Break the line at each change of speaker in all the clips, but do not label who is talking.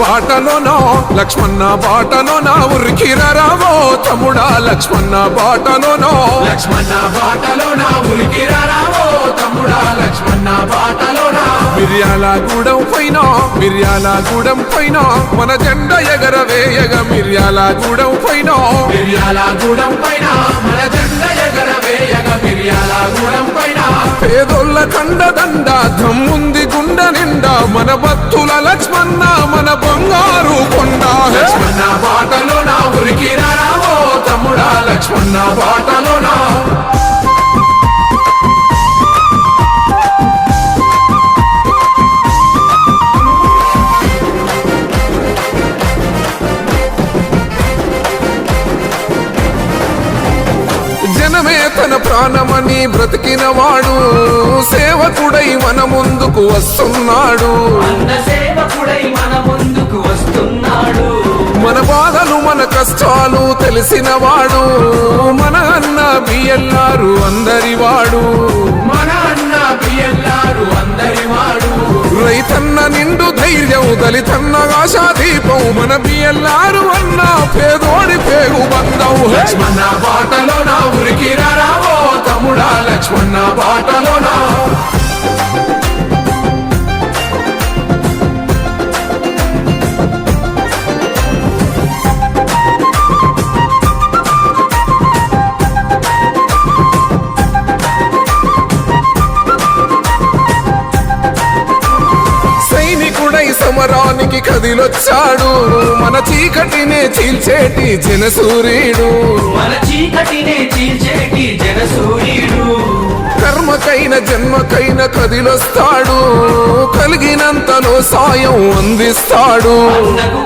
బాటలోనో లక్ష్మణ బాటలోనా ఉరికిరావో తమ్ముడా లక్ష్మణ బాటలోనో లక్ష్మణ బాటలోనా ఉరికిరావో తమ్ముడా లక్ష్మణ బాటలోనా మిర్యాల గూడెం పైన మిర్యాల గూడెం పైన మన జెండ ఎగరవేయగ మిర్యాల గూడెం పైన. మిర్యాల గూడెం పైన పేదోళ్ళ కండదండ దమ్ముంది గుండె నిండా మన భక్తుల లక్ష్మణ మన బంగారు కొండ. లక్ష్మణ బాటలో నా ఉరికి రావో తమ్ముడా లక్ష్మణ బాట వాడు సేవకుడై మన ముందుకు వస్తున్నాడు
మన ముందుకు వస్తున్నాడు.
మన బాధలు మన కష్టాలు తెలిసిన వాడు మన అన్న బిఎల్లారు అందరి వాడు మన అన్న బిఎల్లారు అందరి వాడు రైతన్న నిండు ధైర్యం దళితన్న ఆశా దీపం మన బిఎల్లారు అన్న పేదోడి పేగు బంధం. లక్ష్మణ బాటలో నా ఉరికి రావో తమ్ముడా లక్ష్మణ బాటలోనా? సమరానికి కదిలొచ్చాడు. మన చీకటినే చీల్చేటి జనసూర్యుడు
మన చీకటినే చీల్చేటి జనసూర్యుడు
కర్మకైన జన్మకైన కదిలొస్తాడు. కలిగినంతలో సాయం అందిస్తాడు.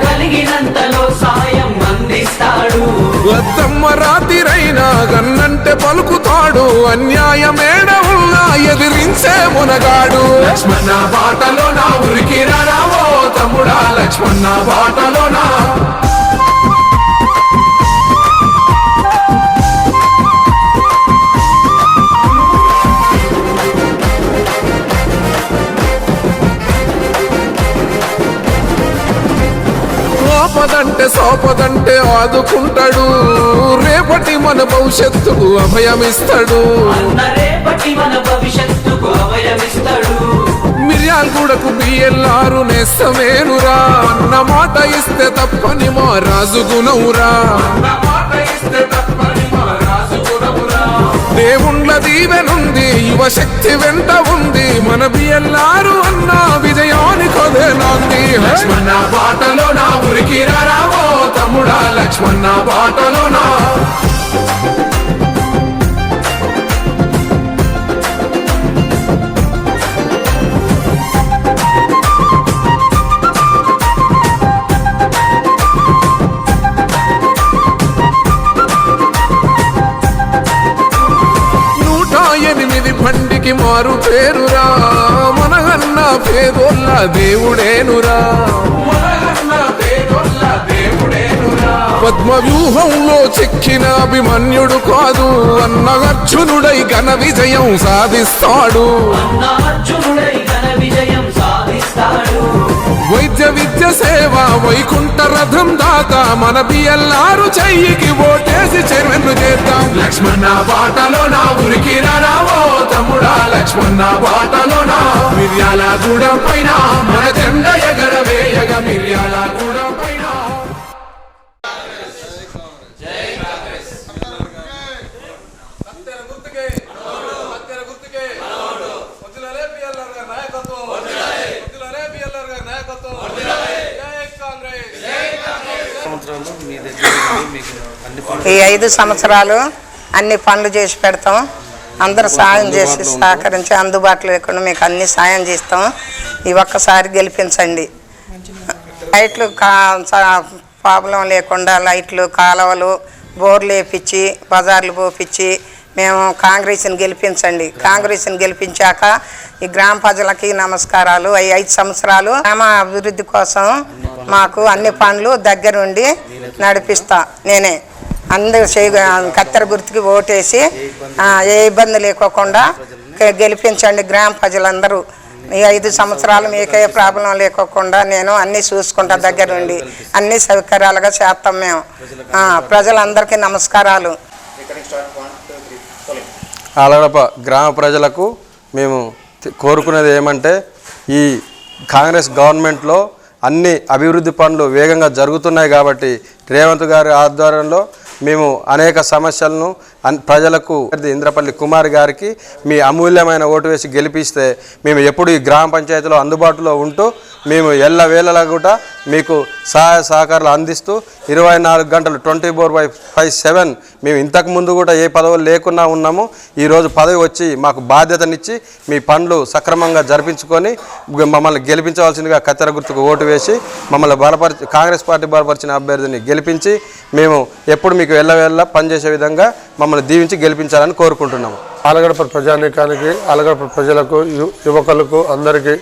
కలిగినంతలో సాయం అందిస్తాడు.
అత్తమ్మ రాతిరైనా గన్నంటే పలుకుతాడు. అన్యాయమేడ ఉన్నా ఎదిరించే మునగాడు. లక్ష్మణ బాటలో నా ఉరికి రావో తమ్ముడా లక్ష్మణ బాటలోనా? ఆపదంటే సోపదంటే ఆదుకుంటాడు. రేపటి మన భవిష్యత్తుకు అభయమిస్తాడు.
రేపటి మన భవిష్యత్తుకు అభయమిస్తాడు.
మిర్యాలగూడకు బిఎల్ఆరు నేస్తమేనురా. అన్న మాట ఇస్తే తప్పని మా రాజు గుణవురా దేవుండ్ల దీవెనుంది యువశక్తి వెంట ఉంది. మన బిఎల్ఆరు అన్న విజయానికి అదే నాంది. లక్ష్మణ బాటలో నా ఉరికి రావో తమ్ముడా లక్ష్మణ బాటలో నా బండికి మారు పేరురా. మనగన్న పేదోళ్ళ దేవుడేనురా. పద్మ వ్యూహంలో చెక్కిన అభిమన్యుడు కాదు. అన్న అర్జునుడై ఘన విజయం సాధిస్తాడు.
అన్న అర్జునుడై
రథం దాకా మన బిఎల్లారు చెయ్యికి ఓటేసి చెరువెన్ను చేద్దాం. లక్ష్మణ బాటలో నా ఉరికి రావో తమ్ముడా లక్ష్మణ బాటలో నా మిర్యాల గూడెం పైన మన జెండ ఎగరవే.
సంవత్సరాలు మీ దగ్గర ఉండి మీకు అన్ని పనులు
ఈ ఐదు సంవత్సరాలు అన్ని పనులు చేసి పెడతాం. అందరూ సాయం చేసి సహకరించి అందుబాటులో లేకుండా మీకు అన్ని సాయం చేస్తాం. ఈ ఒక్కసారి గెలిపించండి. లైట్లు కా ప్రాబ్లం లేకుండా లైట్లు కాలువలు బోర్లు వేపించి బజార్లు పోపించి మేము కాంగ్రెస్ని గెలిపించండి. కాంగ్రెస్ని గెలిపించాక ఈ గ్రామ ప్రజలకి నమస్కారాలు. ఈ ఐదు సంవత్సరాలు గ్రామ అభివృద్ధి కోసం మాకు అన్ని పనులు దగ్గరుండి నడిపిస్తా. నేనే. అందరూ చేయ కత్తెర గుర్తుకి ఓటేసి ఏ ఇబ్బంది లేకోకుండా గె- గెలిపించండి గ్రామ ప్రజలందరూ. ఈ ఐదు సంవత్సరాలు మీకే ప్రాబ్లం లేకోకుండా నేను అన్నీ చూసుకుంటా దగ్గరుండి. అన్ని సౌకర్యాలుగా చేస్తాం మేము. ప్రజలందరికీ నమస్కారాలు.
ఆలగడప గ్రామ ప్రజలకు మేము కోరుకునేది ఏమంటే ఈ కాంగ్రెస్ గవర్నమెంట్లో అన్ని అభివృద్ధి పనులు వేగంగా జరుగుతున్నాయి కాబట్టి రేవంత్ గారి ఆధ్వర్యంలో మేము అనేక సమస్యలను ప్రజలకు ఇంద్రపల్లి కుమార్ గారికి మీ అమూల్యమైన ఓటు వేసి గెలిపిస్తే మేము ఎప్పుడు ఈ గ్రామ పంచాయతీలో అందుబాటులో ఉంటూ మేము ఎల్ల వేళలా కూడా మీకు సహాయ సహకారాలు అందిస్తూ ఇరవై నాలుగు గంటలు twenty four by five seven మేము ఇంతకు ముందు కూడా ఏ పదవులు లేకున్నా ఉన్నాము. ఈరోజు పదవి వచ్చి మాకు బాధ్యతనిచ్చి మీ పనులు సక్రమంగా జరిపించుకొని మమ్మల్ని గెలిపించవలసిందిగా కత్తెర గుర్తుకు ఓటు వేసి మమ్మల్ని బలపరిచి కాంగ్రెస్ పార్టీ బలపరిచిన అభ్యర్థిని గెలిపించి మేము ఎప్పుడు మీకు వెళ్ళవేళ్ళ పనిచేసే విధంగా మమ్మల్ని దీవించి గెలిపించాలని కోరుకుంటున్నాము.
ఆలగడప ప్రజానీకానికి ఆలగడప ప్రజలకు యువకులకు అందరికీ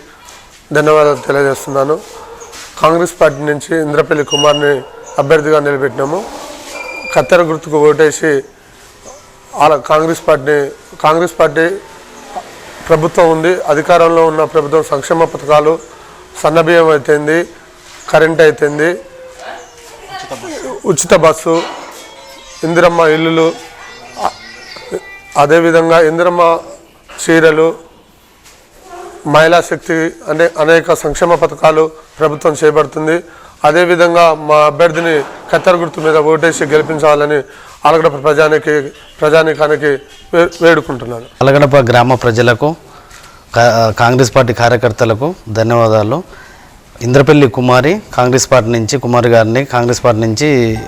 ధన్యవాదాలు తెలియజేస్తున్నాను. కాంగ్రెస్ పార్టీ నుంచి ఇంద్రపల్లి కుమార్ని అభ్యర్థిగా నిలబెట్టినాము. కత్తెర గుర్తుకు ఓటేసి ఆల కాంగ్రెస్ పార్టీ కాంగ్రెస్ పార్టీ ప్రభుత్వం ఉంది అధికారంలో ఉన్న ప్రభుత్వం సంక్షేమ పథకాలు సన్నబియ్యం అయితేంది కరెంట్ అయితేంది ఉచిత బస్సు ఇందిరమ్మ ఇల్లులు అదేవిధంగా ఇందిరమ్మ చీరలు మహిళా శక్తి అనే అనేక సంక్షేమ పథకాలు ప్రభుత్వం చేపడుతుంది. అదేవిధంగా మా అభ్యర్థిని కత్తెర గుర్తు మీద ఓటేసి గెలిపించాలని ఆలగడప ప్రజానికి ప్రజానికానికి వే- వేడుకుంటున్నాను.
అలగడప గ్రామ ప్రజలకు కాంగ్రెస్ పార్టీ కార్యకర్తలకు ధన్యవాదాలు. ఇంద్రపల్లి కుమారి కాంగ్రెస్ పార్టీ నుంచి కుమారి గారిని కాంగ్రెస్ పార్టీ నుంచి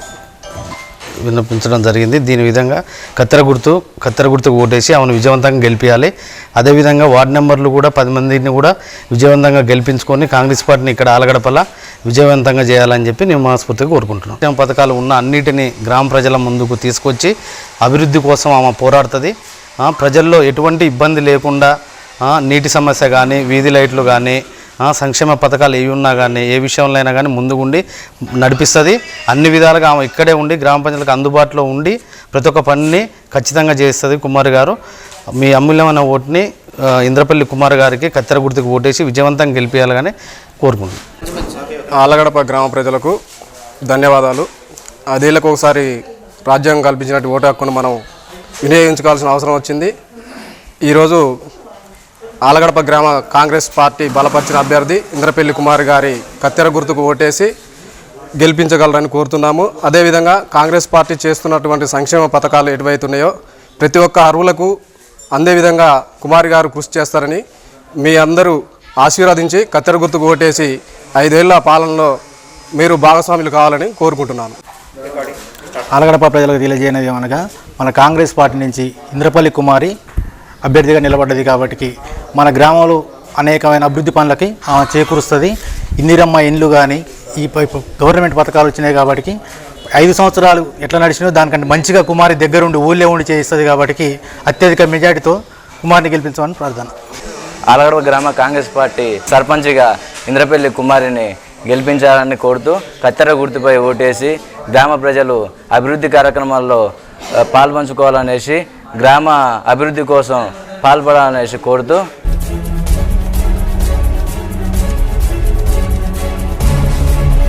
విన్నపించడం జరిగింది. దీని విధంగా కత్తెర గుర్తు కత్తెర గుర్తుకు ఓటేసి ఆమెను విజయవంతంగా గెలిపించాలి అదేవిధంగా వార్డు నెంబర్లు కూడా పది మందిని కూడా విజయవంతంగా గెలిపించుకొని కాంగ్రెస్ పార్టీని ఇక్కడ ఆలగడపల విజయవంతంగా చేయాలని చెప్పి నేను మనస్ఫూర్తిగా కోరుకుంటున్నాను పథకాలు ఉన్న అన్నిటినీ గ్రామ ప్రజల ముందుకు తీసుకొచ్చి అభివృద్ధి కోసం ఆమె పోరాడుతుంది. ప్రజల్లో ఎటువంటి ఇబ్బంది లేకుండా నీటి సమస్య కానీ వీధి లైట్లు కానీ సంక్షేమ పథకాలు ఏవి ఉన్నా కానీ ఏ విషయంలో అయినా కానీ ముందుగుండి నడిపిస్తుంది. అన్ని విధాలుగా ఆమె ఇక్కడే ఉండి గ్రామ పంచాయతీలకు అందుబాటులో ఉండి ప్రతి ఒక్క పనిని ఖచ్చితంగా చేస్తుంది కుమార్ గారు. మీ అమూల్యమైన ఓటుని ఇంద్రపల్లి కుమార్ గారికి కత్తెర గుర్తుకు ఓటేసి విజయవంతంగా గెలిపించాలని కోరుకుంటున్నాను
ఆలగడప గ్రామ ప్రజలకు ధన్యవాదాలు. అదేళ్ళకు ఒకసారి రాజ్యాంగం కల్పించినట్టు ఓటు హక్కును మనం వినియోగించుకోవాల్సిన అవసరం వచ్చింది. ఈరోజు ఆలగడప గ్రామ కాంగ్రెస్ పార్టీ బలపరిచిన అభ్యర్థి ఇంద్రపల్లి కుమార్ గారి కత్తెర గుర్తుకు ఓటేసి గెలిపించగలరని కోరుతున్నాము. అదేవిధంగా కాంగ్రెస్ పార్టీ చేస్తున్నటువంటి సంక్షేమ పథకాలు ఎటువైతున్నాయో ప్రతి ఒక్క అర్హులకు అందే విధంగా కుమారి గారు కృషి చేస్తారని మీ అందరూ ఆశీర్వదించి కత్తెర గుర్తుకు ఓటేసి ఐదేళ్ళ పాలనలో మీరు భాగస్వాములు కావాలని కోరుకుంటున్నాను.
ఆలగడప ప్రజలకు తెలియజేయనది ఏమనగా మన కాంగ్రెస్ పార్టీ నుంచి ఇంద్రపల్లి కుమారి అభ్యర్థిగా నిలబడ్డది కాబట్టి మన గ్రామంలో అనేకమైన అభివృద్ధి పనులకి ఆమె చేకూరుస్తుంది. ఇందిరమ్మ ఇండ్లు కానీ ఈ గవర్నమెంట్ పథకాలు వచ్చినాయి కాబట్టి ఐదు సంవత్సరాలు ఎట్లా నడిచినో దానికంటే మంచిగా కుమారి దగ్గరుండి ఊళ్ళో ఉండి చేయిస్తుంది కాబట్టి అత్యధిక మెజార్టీతో కుమార్ని గెలిపించమని ప్రార్థన.
ఆలగడప గ్రామ కాంగ్రెస్ పార్టీ సర్పంచ్గా ఇంద్రపల్లి కుమారిని గెలిపించాలని కోరుతూ కత్తెర గుర్తుపై ఓటేసి గ్రామ ప్రజలు అభివృద్ధి కార్యక్రమాల్లో పాల్పంచుకోవాలనేసి గ్రామ అభివృద్ధి కోసం పాల్పడాలనేసి కోరుతూ